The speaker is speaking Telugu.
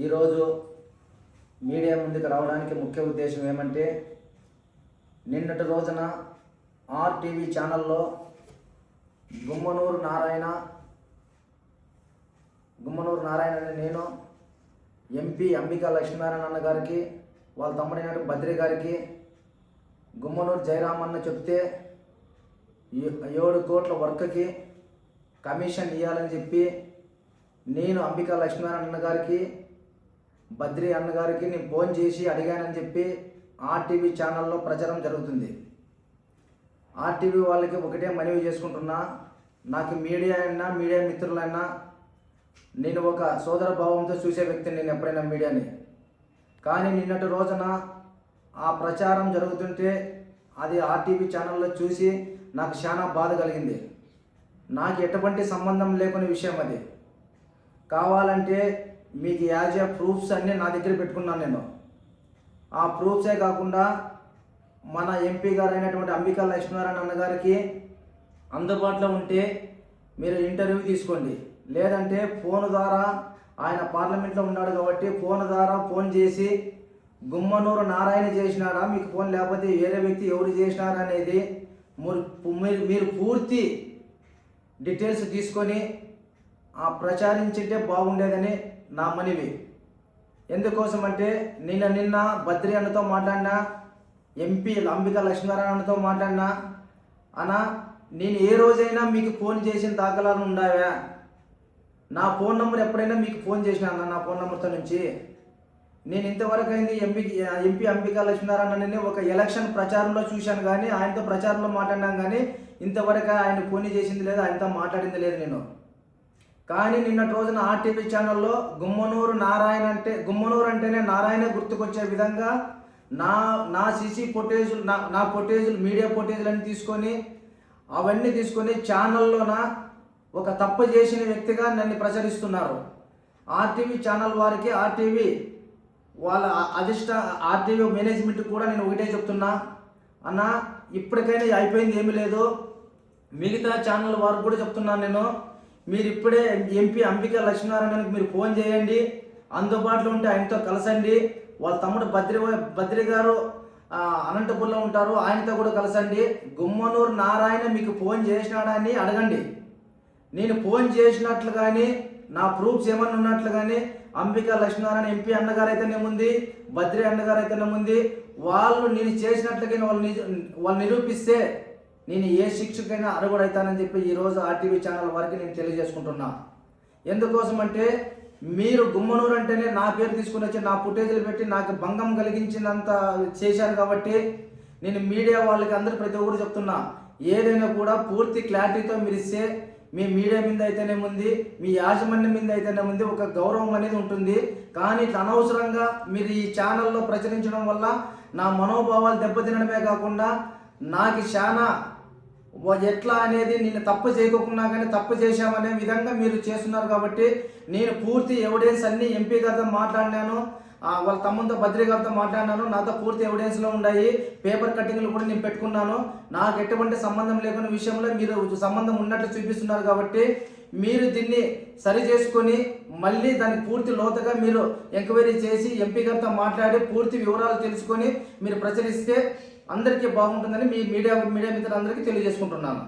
ఈరోజు మీడియా ముందుకు రావడానికి ముఖ్య ఉద్దేశం ఏమంటే నిన్నటి రోజున ఆర్టీవీ ఛానల్లో గుమ్మనూరు నారాయణ గుమ్మనూరు నారాయణ అనే నేను ఎంపీ అంబికా లక్ష్మీనారాయణ అన్న గారికి వాళ్ళ తమ్ముడైన బద్రి గారికి గుమ్మనూరు జయరామన్న చెప్తే ఏ- ఏడు కోట్ల వర్క్కి కమిషన్ ఇవ్వాలని చెప్పి నేను అంబికా లక్ష్మీనారాయణ అన్న గారికి బద్రి అన్నగారికి నేను ఫోన్ చేసి అడిగానని చెప్పి ఆర్టీవీ ఛానల్లో ప్రచారం జరుగుతుంది. ఆర్టీవీ వాళ్ళకి ఒకటే మనవి చేసుకుంటున్నా నాకు మీడియా అయినా మీడియా మిత్రులైనా నేను ఒక సోదర భావంతో చూసే వ్యక్తిని నేను ఎప్పుడైనా మీడియాని. కానీ నిన్నటి రోజున ఆ ప్రచారం జరుగుతుంటే అది ఆర్టీవీ ఛానల్లో చూసి నాకు చాలా బాధ కలిగింది. నాకు ఎటువంటి సంబంధం లేకునే విషయం అది. కావాలంటే మీకు యాజ్ ఏ ప్రూఫ్స్ అన్నీ నా దగ్గర పెట్టుకున్నాను నేను. ఆ ప్రూఫ్సే కాకుండా మన ఎంపీ గారు అయినటువంటి అంబికా లక్ష్మీనారాయణ అన్నగారికి అందుబాటులో ఉంటే మీరు ఇంటర్వ్యూ తీసుకోండి. లేదంటే ఫోన్ ద్వారా ఆయన పార్లమెంట్లో ఉన్నాడు కాబట్టి ఫోన్ ద్వారా ఫోన్ చేసి గుమ్మనూరు నారాయణ చేసినారా మీకు ఫోన్ లేకపోతే వేరే వ్యక్తి ఎవరు చేసినారా అనేది మీరు- మీరు పూర్తి డీటెయిల్స్ తీసుకొని ప్రచారించింటే బాగుండేదని నా మనవి. ఎందుకోసం అంటే నిన్న నిన్న బద్రి అన్నతో మాట్లాడినా ఎంపీ అంబికా లక్ష్మీనారాయణతో మాట్లాడినా అన్న నేను ఏ రోజైనా మీకు ఫోన్ చేసిన దాఖలాలు ఉండావా నా ఫోన్ నెంబర్ ఎప్పుడైనా మీకు ఫోన్ చేసిన అన్న నా ఫోన్ నెంబర్తో నుంచి? నేను ఇంతవరకు అయింది ఎంపీ ఎంపీ అంబికా లక్ష్మీనారాయణని ఒక ఎలక్షన్ ప్రచారంలో చూశాను కానీ ఆయనతో ప్రచారంలో మాట్లాడినాం కానీ ఇంతవరకు ఆయన ఫోన్ చేసింది లేదు ఆయనతో మాట్లాడింది లేదు నేను. కానీ నిన్నటి రోజున ఆర్టీవీ ఛానల్లో గుమ్మనూరు నారాయణ అంటే గుమ్మనూరు అంటేనే నారాయణ గుర్తుకొచ్చే విధంగా నా నా సీసీ ఫుటేజులు నా నా ఫుటేజులు మీడియా ఫుటేజులన్నీ తీసుకొని అవన్నీ తీసుకొని ఛానల్లోన ఒక తప్పు చేసిన వ్యక్తిగా నన్ను ప్రచురిస్తున్నారు. ఆర్టీవీ ఛానల్ వారికి ఆర్టీవీ వాళ్ళ అధిష్ట ఆర్టీవీ మేనేజ్మెంట్ కూడా నేను ఒకటే చెప్తున్నా. అన్న ఇప్పటికైనా అయిపోయింది ఏమీ లేదు. మిగతా ఛానల్ వారికి కూడా చెప్తున్నాను నేను. మీరు ఇప్పుడే ఎంపీ అంబికా లక్ష్మీనారాయణకి మీరు ఫోన్ చేయండి. అందుబాటులో ఉంటే ఆయనతో కలసండి. వాళ్ళ తమ్ముడు బద్రి బద్రి గారు అనంతపూర్లో అనంతపురంలో ఉంటారు. ఆయనతో కూడా కలసండి. గుమ్మనూరు నారాయణ మీకు ఫోన్ చేసినాడా అని అడగండి. నేను ఫోన్ చేసినట్లు కానీ నా ప్రూఫ్స్ ఏమన్నా ఉన్నట్లు కానీ అంబికా లక్ష్మీనారాయణ ఎంపీ అన్నగారు అయితేనేముంది బద్రి అన్నగారు అయితేనేముంది వాళ్ళు నేను చేసినట్లుగా వాళ్ళు నిజ వాళ్ళు నిరూపిస్తే నేను ఏ శిక్షకైనా అరుగుడైతానని చెప్పి ఈరోజు ఆర్టీవీ ఛానల్ వారికి నేను తెలియజేసుకుంటున్నా. ఎందుకోసం అంటే మీరు గుమ్మనూరు అంటేనే నా పేరు తీసుకుని వచ్చి నా ఫుటేజీలు పెట్టి నాకు భంగం కలిగించినంత చేశారు కాబట్టి నేను మీడియా వాళ్ళకి అందరూ ప్రతి ఒక్కరు చెప్తున్నా. ఏదైనా కూడా పూర్తి క్లారిటీతో మీరు ఇస్తే మీ మీడియా మీద అయితేనే ఉంది మీ యాజమాన్యం మీద అయితేనే ఉంది ఒక గౌరవం అనేది ఉంటుంది. కానీ అనవసరంగా మీరు ఈ ఛానల్లో ప్రచురించడం వల్ల నా మనోభావాలు దెబ్బతినడమే కాకుండా నాకు చాలా ఎట్లా అనేది నేను తప్పు చేయకోకుండా కానీ తప్పు చేశామనే విధంగా మీరు చేస్తున్నారు కాబట్టి నేను పూర్తి ఎవిడెన్స్ అన్ని ఎంపీ గారితో మాట్లాడినాను. వాళ్ళ తమ్ముతో భద్రి గారితో మాట్లాడినాను. నాతో పూర్తి ఎవిడెన్స్లో ఉన్నాయి. పేపర్ కటింగ్లు కూడా నేను పెట్టుకున్నాను. నాకు ఎటువంటి సంబంధం లేకున్న విషయంలో మీరు సంబంధం ఉన్నట్లు చూపిస్తున్నారు కాబట్టి మీరు దీన్ని సరి చేసుకొని మళ్ళీ దానికి పూర్తి లోతుగా మీరు ఎంక్వైరీ చేసి ఎంపీ గారితో మాట్లాడి పూర్తి వివరాలు తెలుసుకొని మీరు ప్రచురిస్తే అందరికీ బాగుంటుందని మీ మీడియా మీడియా మిత్రులందరికీ తెలియజేసుకుంటున్నాను.